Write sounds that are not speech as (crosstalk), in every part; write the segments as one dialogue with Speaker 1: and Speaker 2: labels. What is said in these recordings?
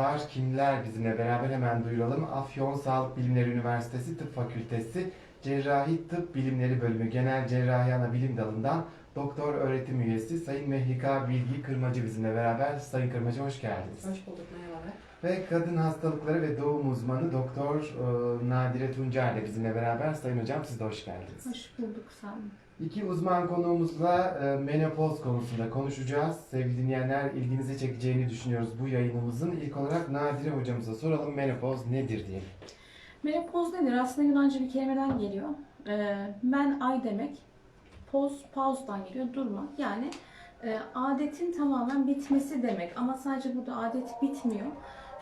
Speaker 1: var. Kimler bizimle beraber hemen duyuralım. Afyon Sağlık Bilimleri Üniversitesi Tıp Fakültesi Cerrahi Tıp Bilimleri Bölümü Genel Cerrahi Ana Bilim Dalı'ndan doktor öğretim üyesi Sayın Mehlika Bilgi Kırmacı bizimle beraber. Sayın Kırmacı hoş geldiniz.
Speaker 2: Hoş bulduk merhabalar.
Speaker 1: Ve kadın hastalıkları ve doğum uzmanı Doktor e, Nadire Tuncer ile bizimle beraber. Sayın Hocam siz de hoş geldiniz.
Speaker 3: Hoş bulduk sağ olun.
Speaker 1: İki uzman konuğumuzla e, menopoz konusunda konuşacağız. Sevgili dinleyenler ilginizi çekeceğini düşünüyoruz bu yayınımızın. İlk olarak Nadire hocamıza soralım menopoz nedir diye.
Speaker 3: Menopoz nedir? Aslında Yunanca bir kelimeden geliyor. Ee, men ay demek. Poz, pauzdan geliyor. Durma. Yani e, adetin tamamen bitmesi demek. Ama sadece burada adet bitmiyor.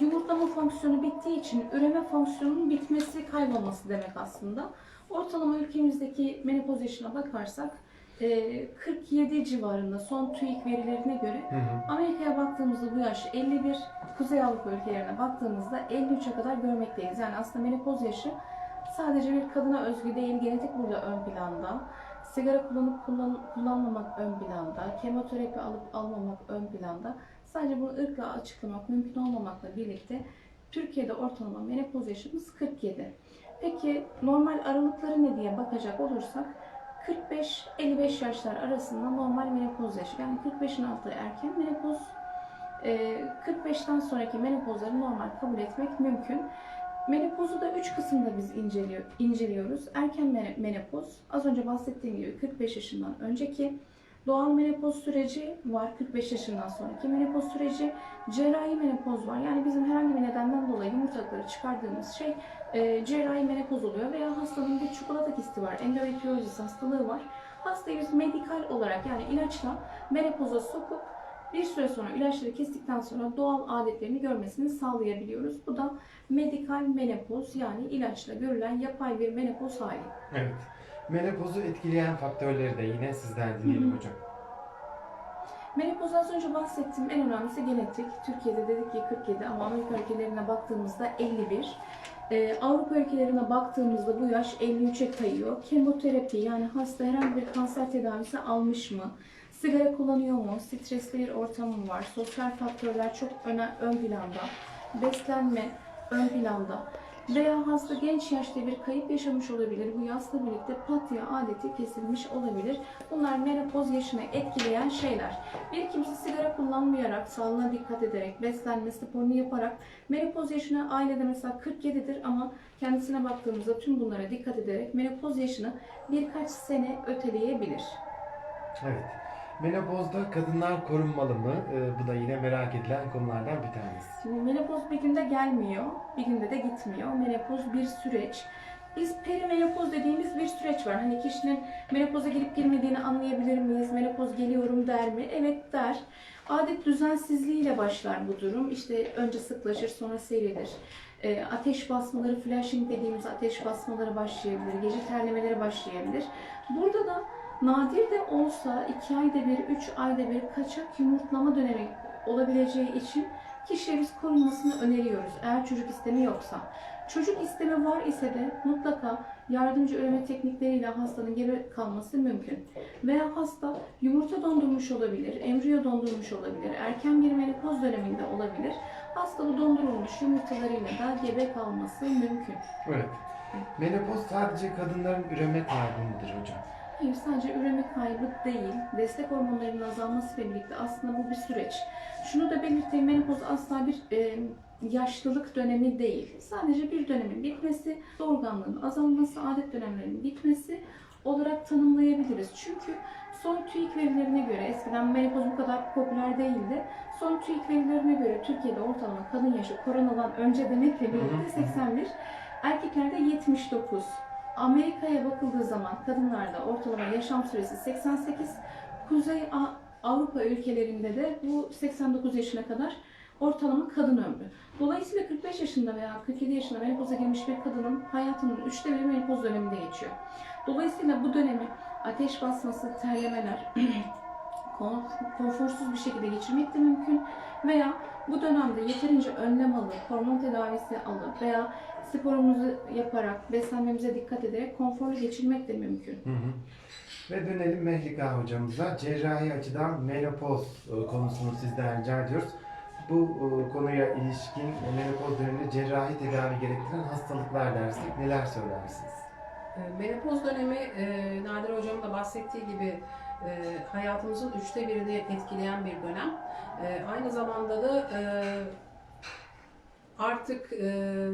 Speaker 3: Yumurtlama fonksiyonu bittiği için üreme fonksiyonunun bitmesi, kaybolması demek aslında. Ortalama ülkemizdeki menopoz yaşına bakarsak e, 47 civarında son TÜİK verilerine göre. Amerika'ya baktığımızda bu yaş 51, Kuzey Avrupa ülkelerine baktığımızda 53'e kadar görmekteyiz. Yani aslında menopoz yaşı sadece bir kadına özgü değil, genetik burada ön planda. Sigara kullanıp kullan, kullanmamak ön planda, kemoterapi alıp almamak ön planda. Sadece bunu ırkla açıklamak mümkün olmamakla birlikte Türkiye'de ortalama menopoz yaşımız 47. Peki normal aralıkları ne diye bakacak olursak 45-55 yaşlar arasında normal menopoz yaşı. Yani 45'in altı erken menopoz, e, 45'ten sonraki menopozları normal kabul etmek mümkün. Menopozu da 3 kısımda biz inceliyor, inceliyoruz. Erken menopoz, az önce bahsettiğim gibi 45 yaşından önceki doğal menopoz süreci var. 45 yaşından sonraki menopoz süreci, cerrahi menopoz var. Yani bizim herhangi bir nedenden dolayı yumurtalıkları çıkardığımız şey e, cerrahi menopoz oluyor veya hastanın bir çikolata kisti var, endometriozis hastalığı var. Hastayı biz medikal olarak yani ilaçla menopoza sokup bir süre sonra ilaçları kestikten sonra doğal adetlerini görmesini sağlayabiliyoruz. Bu da medikal menopoz yani ilaçla görülen yapay bir menopoz hali.
Speaker 1: Evet. Menopozu etkileyen faktörleri de yine sizden dinleyelim
Speaker 3: Hı hı.
Speaker 1: hocam.
Speaker 3: Menopoz az önce bahsettiğim en önemlisi genetik. Türkiye'de dedik ki 47 ama Amerika ülkelerine baktığımızda 51. Ee, Avrupa ülkelerine baktığımızda bu yaş 53'e kayıyor. Kemoterapi yani hasta herhangi bir kanser tedavisi almış mı? Sigara kullanıyor mu? Stresli bir ortamı mı var? Sosyal faktörler çok öne, ön planda. Beslenme ön planda. Veya hasta genç yaşta bir kayıp yaşamış olabilir. Bu yaşla birlikte pat diye adeti kesilmiş olabilir. Bunlar menopoz yaşını etkileyen şeyler. Bir kimse sigara kullanmayarak, sağlığına dikkat ederek, beslenme, sporunu yaparak menopoz yaşını ailede mesela 47'dir ama kendisine baktığımızda tüm bunlara dikkat ederek menopoz yaşını birkaç sene öteleyebilir.
Speaker 1: Evet. Menopozda kadınlar korunmalı mı? Ee, bu da yine merak edilen konulardan bir tanesi.
Speaker 3: Şimdi menopoz bir günde gelmiyor, bir günde de gitmiyor. Menopoz bir süreç. Biz perimenopoz dediğimiz bir süreç var. Hani kişinin menopoza girip girmediğini anlayabilir miyiz? Menopoz geliyorum der mi? Evet der. Adet düzensizliğiyle başlar bu durum. İşte önce sıklaşır sonra seyredir. E, ateş basmaları, flashing dediğimiz ateş basmaları başlayabilir. Gece terlemeleri başlayabilir. Burada da nadir de olsa 2 ayda bir, 3 ayda bir kaçak yumurtlama dönemi olabileceği için kişiye korunmasını öneriyoruz eğer çocuk istemi yoksa. Çocuk istemi var ise de mutlaka yardımcı üreme teknikleriyle hastanın gebe kalması mümkün. Veya hasta yumurta dondurmuş olabilir, embriyo dondurmuş olabilir, erken bir menopoz döneminde olabilir. Hasta bu dondurulmuş yumurtalarıyla da gebe kalması mümkün.
Speaker 1: Evet. Menopoz sadece kadınların üreme kaybı mıdır hocam?
Speaker 3: Hayır sadece üreme kaybı değil, destek hormonlarının azalmasıyla birlikte aslında bu bir süreç. Şunu da belirteyim, menopoz asla bir e, yaşlılık dönemi değil. Sadece bir dönemin bitmesi, doğurganlığın azalması, adet dönemlerinin bitmesi olarak tanımlayabiliriz. Çünkü son TÜİK verilerine göre, eskiden menopoz bu kadar popüler değildi. Son TÜİK verilerine göre Türkiye'de ortalama kadın yaşı koronadan önce demekle birlikte 81, erkeklerde 79. Amerika'ya bakıldığı zaman kadınlarda ortalama yaşam süresi 88, Kuzey Avrupa ülkelerinde de bu 89 yaşına kadar ortalama kadın ömrü. Dolayısıyla 45 yaşında veya 47 yaşında menopoza girmiş bir kadının hayatının üçte biri menopoz döneminde geçiyor. Dolayısıyla bu dönemi ateş basması, terlemeler, (clears throat) kon- konforsuz bir şekilde geçirmek de mümkün veya bu dönemde yeterince önlem alıp, hormon tedavisi alıp veya sporumuzu yaparak, beslenmemize dikkat ederek konforlu geçirmek de mümkün.
Speaker 1: Hı hı. Ve dönelim Mehlika hocamıza. Cerrahi açıdan menopoz e, konusunu sizden rica ediyoruz. Bu e, konuya ilişkin menopoz döneminde cerrahi tedavi gerektiren hastalıklar dersek neler söylersiniz?
Speaker 2: E, Menopoz dönemi Nadir Hocam'ın da bahsettiği gibi hayatımızın üçte birini etkileyen bir dönem. Aynı zamanda da artık e,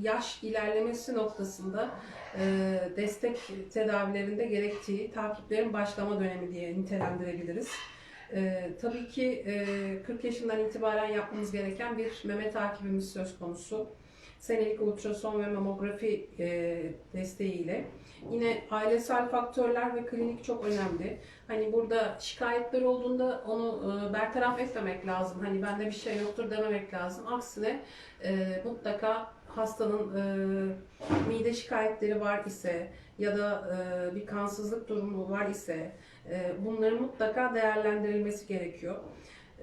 Speaker 2: yaş ilerlemesi noktasında e, destek tedavilerinde gerektiği takiplerin başlama dönemi diye nitelendirebiliriz. E, tabii ki e, 40 yaşından itibaren yapmamız gereken bir meme takibimiz söz konusu. Senelik ultrason ve mamografi e, desteğiyle. Yine ailesel faktörler ve klinik çok önemli. Hani burada şikayetler olduğunda onu e, bertaraf etmemek lazım. Hani bende bir şey yoktur dememek lazım. Aksine e, mutlaka hastanın e, mide şikayetleri var ise ya da e, bir kansızlık durumu var ise e, bunların mutlaka değerlendirilmesi gerekiyor.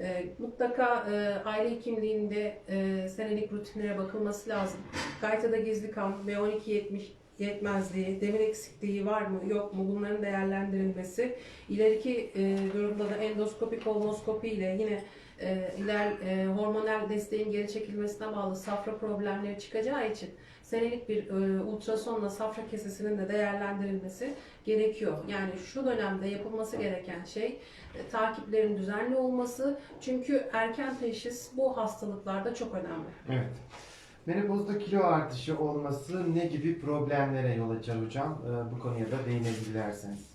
Speaker 2: E, mutlaka e, aile hekimliğinde e, senelik rutinlere bakılması lazım. Gaytada gizli kan, B12 yetmiş, yetmezliği, demir eksikliği var mı yok mu bunların değerlendirilmesi. İleriki e, durumda da endoskopi, kolonoskopi ile yine e, iler e, hormonal desteğin geri çekilmesine bağlı safra problemleri çıkacağı için senelik bir e, ultrasonla safra kesesinin de değerlendirilmesi gerekiyor. Yani şu dönemde yapılması gereken şey e, takiplerin düzenli olması. Çünkü erken teşhis bu hastalıklarda çok önemli.
Speaker 1: Evet. Menopozda kilo artışı olması ne gibi problemlere yol açar hocam? E, bu konuya da değinebilirseniz.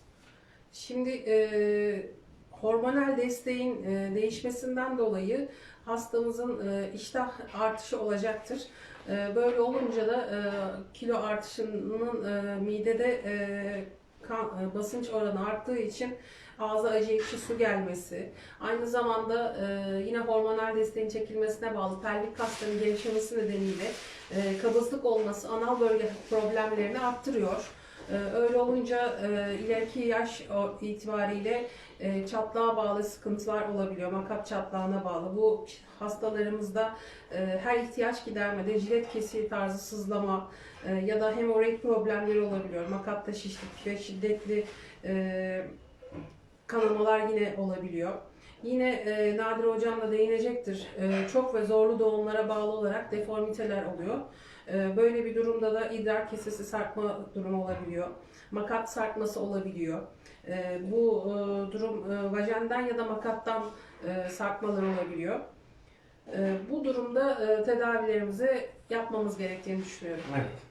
Speaker 2: Şimdi e, hormonal desteğin e, değişmesinden dolayı hastamızın e, iştah artışı olacaktır. E, böyle olunca da e, kilo artışının e, midede e, kan, basınç oranı arttığı için ağza acı ekşi su gelmesi, aynı zamanda yine hormonal desteğin çekilmesine bağlı pelvik kasların gelişmesi nedeniyle kabızlık olması anal bölge problemlerini arttırıyor. Ee, Öyle olunca e, ileriki yaş itibariyle e, çatlağa bağlı sıkıntılar olabiliyor. Makat çatlağına bağlı. Bu hastalarımızda e, her ihtiyaç gidermede jilet kesiği tarzı sızlama ya da hemoroid problemleri olabiliyor. Makatta şişlik ve şiddetli kanamalar yine olabiliyor. Yine e, Nadir Hocam da değinecektir. E, çok ve zorlu doğumlara bağlı olarak deformiteler oluyor. E, böyle bir durumda da idrar kesesi sarkma durumu olabiliyor. Makat sarkması olabiliyor. E, bu e, durum e, vajenden ya da makattan e, sarkmalar olabiliyor. E, bu durumda tedavilerimizi yapmamız gerektiğini düşünüyorum.
Speaker 1: Evet.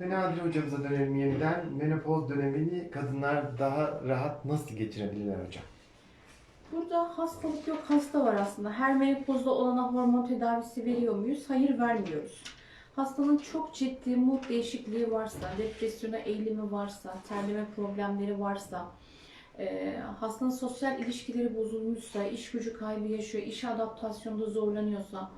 Speaker 1: Ve Nadir hocamıza dönelim yeniden. Menopoz dönemini kadınlar daha rahat nasıl geçirebilirler hocam?
Speaker 3: Burada hastalık yok, hasta var aslında. Her menopozda olana hormon tedavisi veriyor muyuz? Hayır vermiyoruz. Hastanın çok ciddi mood değişikliği varsa, depresyona eğilimi varsa, terleme problemleri varsa, e, hastanın sosyal ilişkileri bozulmuşsa, iş gücü kaybı yaşıyor, iş adaptasyonda zorlanıyorsa,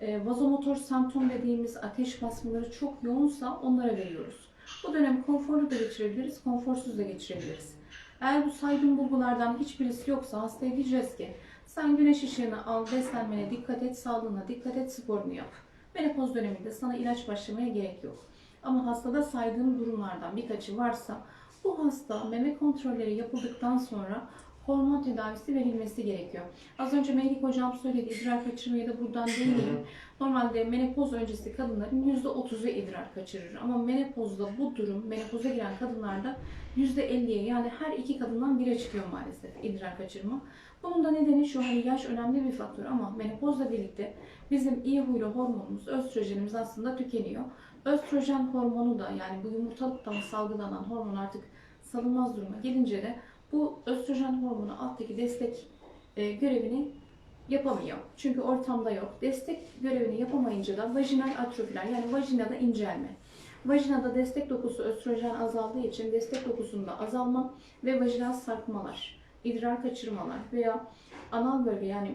Speaker 3: e, vazomotor semptom dediğimiz ateş basmaları çok yoğunsa onlara veriyoruz. Bu dönemi konforlu da geçirebiliriz, konforsuz da geçirebiliriz. Eğer bu saydığım bulgulardan hiçbirisi yoksa hastaya diyeceğiz ki sen güneş ışığını al, beslenmene dikkat et, sağlığına dikkat et, sporunu yap. Menopoz döneminde sana ilaç başlamaya gerek yok. Ama hastada saydığım durumlardan birkaçı varsa bu hasta meme kontrolleri yapıldıktan sonra hormon tedavisi verilmesi gerekiyor. Az önce Mehlik hocam söyledi idrar kaçırmayı da buradan değineyim. Normalde menopoz öncesi kadınların %30'u idrar kaçırır. Ama menopozda bu durum, menopoza giren kadınlarda %50'ye yani her iki kadından bire çıkıyor maalesef idrar kaçırma. Bunun da nedeni şu hani yaş önemli bir faktör ama menopozla birlikte bizim iyi huylu hormonumuz, östrojenimiz aslında tükeniyor. Östrojen hormonu da yani bu yumurtalıktan salgılanan hormon artık salınmaz duruma gelince de bu östrojen hormonu alttaki destek e, görevini yapamıyor. Çünkü ortamda yok. Destek görevini yapamayınca da vajinal atrofiler yani vajinada incelme. Vajinada destek dokusu östrojen azaldığı için destek dokusunda azalma ve vajinal sarkmalar, idrar kaçırmalar veya anal bölge yani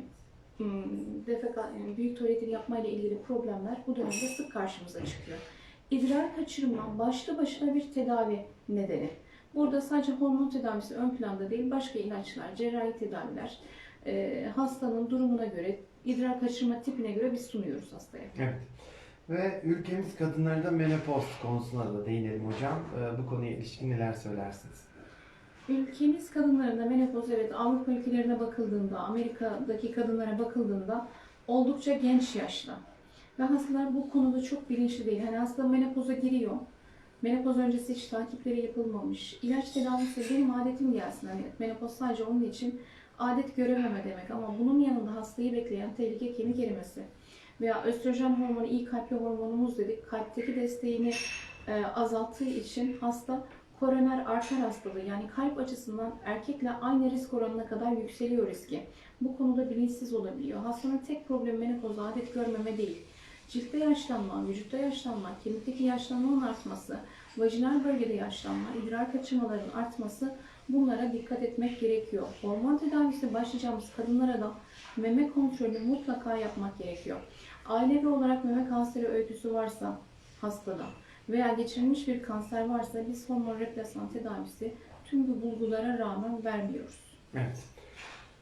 Speaker 3: hmm, defeka, yani büyük tuvaletin yapma ile ilgili problemler bu dönemde sık karşımıza çıkıyor. İdrar kaçırma başlı başına bir tedavi nedeni. Burada sadece hormon tedavisi ön planda değil, başka ilaçlar, cerrahi tedaviler, e, hastanın durumuna göre, idrar kaçırma tipine göre biz sunuyoruz hastaya.
Speaker 1: Evet. Ve ülkemiz kadınlarında menopoz konusuna da değinelim hocam. E, bu konuya ilişkin neler söylersiniz?
Speaker 3: Ülkemiz kadınlarında menopoz evet Avrupa ülkelerine bakıldığında, Amerika'daki kadınlara bakıldığında oldukça genç yaşta. Ve hastalar bu konuda çok bilinçli değil. Hani hasta menopoza giriyor. Menopoz öncesi hiç takipleri yapılmamış. İlaç tedavisi benim adetim gelsin. Hani menopoz sadece onun için adet görememe demek. Ama bunun yanında hastayı bekleyen tehlike kemik erimesi. Veya östrojen hormonu iyi kalpli hormonumuz dedik. Kalpteki desteğini e, azalttığı için hasta koroner arter hastalığı yani kalp açısından erkekle aynı risk oranına kadar yükseliyor riski. Bu konuda bilinçsiz olabiliyor. Hastanın tek problemi menopoz adet görmeme değil. Ciltte yaşlanma, vücutta yaşlanma, kemikteki yaşlanmanın artması, vajinal bölgede yaşlanma, idrar kaçırmaların artması bunlara dikkat etmek gerekiyor. Hormon tedavisi başlayacağımız kadınlara da meme kontrolünü mutlaka yapmak gerekiyor. Ailevi olarak meme kanseri öyküsü varsa hastada veya geçirilmiş bir kanser varsa biz hormon replasman tedavisi tüm bu bulgulara rağmen vermiyoruz.
Speaker 1: Evet.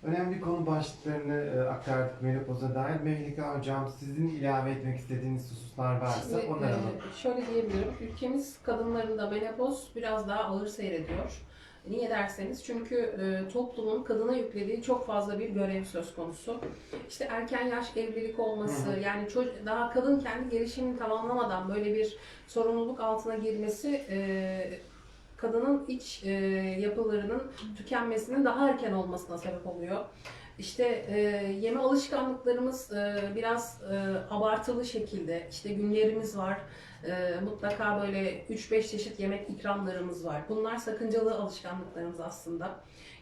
Speaker 1: Önemli konu başlıklarını e, aktardık menopoza dair. Mehlika Hocam sizin ilave etmek istediğiniz hususlar varsa
Speaker 2: Şimdi,
Speaker 1: onları
Speaker 2: e,
Speaker 1: alalım.
Speaker 2: şöyle diyebilirim. Ülkemiz kadınlarında menopoz biraz daha ağır seyrediyor. Niye derseniz çünkü e, toplumun kadına yüklediği çok fazla bir görev söz konusu. İşte erken yaş evlilik olması,
Speaker 1: Hı
Speaker 2: yani ço- daha kadın kendi gelişimini tamamlamadan böyle bir sorumluluk altına girmesi e, kadının iç e, yapılarının tükenmesinin daha erken olmasına sebep oluyor. İşte e, yeme alışkanlıklarımız e, biraz e, abartılı şekilde, işte günlerimiz var, e, mutlaka böyle 3-5 çeşit yemek ikramlarımız var. Bunlar sakıncalı alışkanlıklarımız aslında.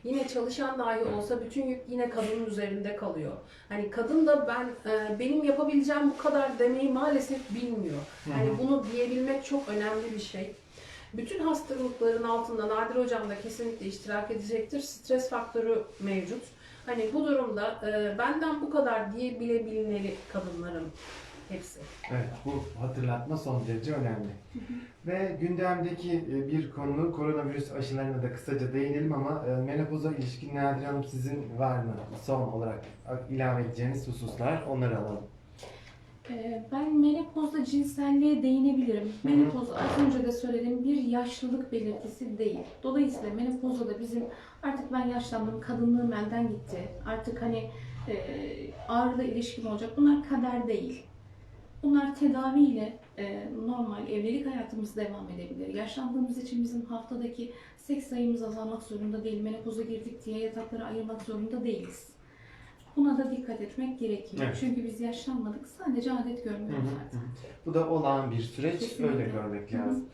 Speaker 2: Yine çalışan dahi olsa bütün yük yine kadının üzerinde kalıyor. Hani kadın da ben e, benim yapabileceğim bu kadar demeyi maalesef bilmiyor. Yani bunu diyebilmek çok önemli bir şey. Bütün hastalıkların altında Nadir Hocam da kesinlikle iştirak edecektir. Stres faktörü mevcut. Hani bu durumda e, benden bu kadar diyebilebilmeli kadınların hepsi.
Speaker 1: Evet, bu hatırlatma son derece önemli. Ve gündemdeki e, bir konu koronavirüs aşılarına da kısaca değinelim ama e, menopoza ilişkin Nadir Hanım sizin var mı son olarak ilave edeceğiniz hususlar onları alalım.
Speaker 3: Ee, Ben menopozda cinselliğe değinebilirim. Menopoz az önce de söylediğim bir yaşlılık belirtisi değil. Dolayısıyla menopozda da bizim artık ben yaşlandım, kadınlığım elden gitti. Artık hani e, ağrıda ilişkim olacak. Bunlar kader değil. Bunlar tedaviyle e, normal evlilik hayatımız devam edebilir. Yaşlandığımız için bizim haftadaki seks sayımız azalmak zorunda değil. Menopoza girdik diye yatakları ayırmak zorunda değiliz. Buna da dikkat etmek gerekiyor.
Speaker 1: Evet.
Speaker 3: Çünkü biz yaşlanmadık. Sadece adet görmüyoruz
Speaker 1: Hı hı,
Speaker 3: zaten.
Speaker 1: Bu da olağan bir süreç,
Speaker 3: Kesinlikle.
Speaker 1: öyle görmek
Speaker 3: Hı hı.
Speaker 1: lazım.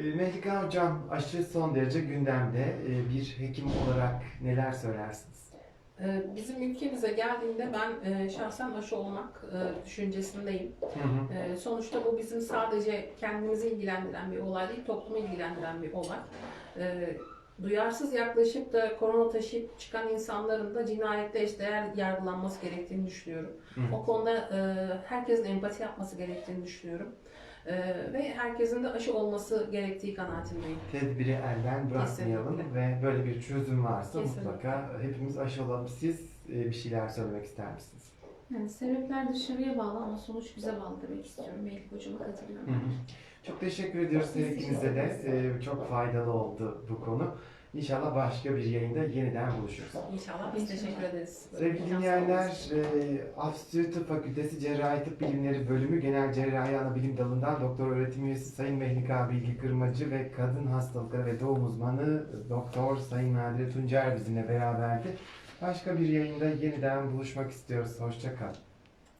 Speaker 1: E, Mehlika Hocam, aşı son derece gündemde. E, Bir hekim olarak neler söylersiniz?
Speaker 2: E, Bizim ülkemize geldiğinde ben e, şahsen aşı olmak e, düşüncesindeyim.
Speaker 1: Hı hı.
Speaker 2: E, Sonuçta bu bizim sadece kendimizi ilgilendiren bir olay değil, toplumu ilgilendiren bir olay. E, Duyarsız yaklaşıp da korona taşıyıp çıkan insanların da cinayette eşdeğer yargılanması gerektiğini düşünüyorum.
Speaker 1: Hı hı.
Speaker 2: O konuda e, herkesin empati yapması gerektiğini düşünüyorum. E, ve herkesin de aşı olması gerektiği kanaatindeyim.
Speaker 1: Tedbiri elden bırakmayalım
Speaker 2: Kesinlikle.
Speaker 1: ve böyle bir çözüm varsa
Speaker 2: Kesinlikle.
Speaker 1: mutlaka hepimiz aşı olalım. Siz e, bir şeyler söylemek ister misiniz?
Speaker 3: Yani sebepler dışarıya bağlı ama sonuç bize bağlı demek istiyorum. Melih hocama katılıyorum.
Speaker 1: Hı hı. Çok teşekkür ediyoruz her ikinize de. Ee, çok faydalı oldu bu konu. İnşallah başka bir yayında yeniden buluşuruz.
Speaker 2: İnşallah biz teşekkür ederiz.
Speaker 1: Sevgili dinleyenler, e, Afsü Tıp Fakültesi Cerrahi Tıp Bilimleri Bölümü Genel Cerrahi Anabilim Dalı'ndan Doktor Öğretim Üyesi Sayın Mehlika Bilgi Kırmacı ve Kadın Hastalıkları ve Doğum Uzmanı Doktor Sayın Nadire Tuncer bizimle beraberdi. Başka bir yayında yeniden buluşmak istiyoruz. Hoşça kalın.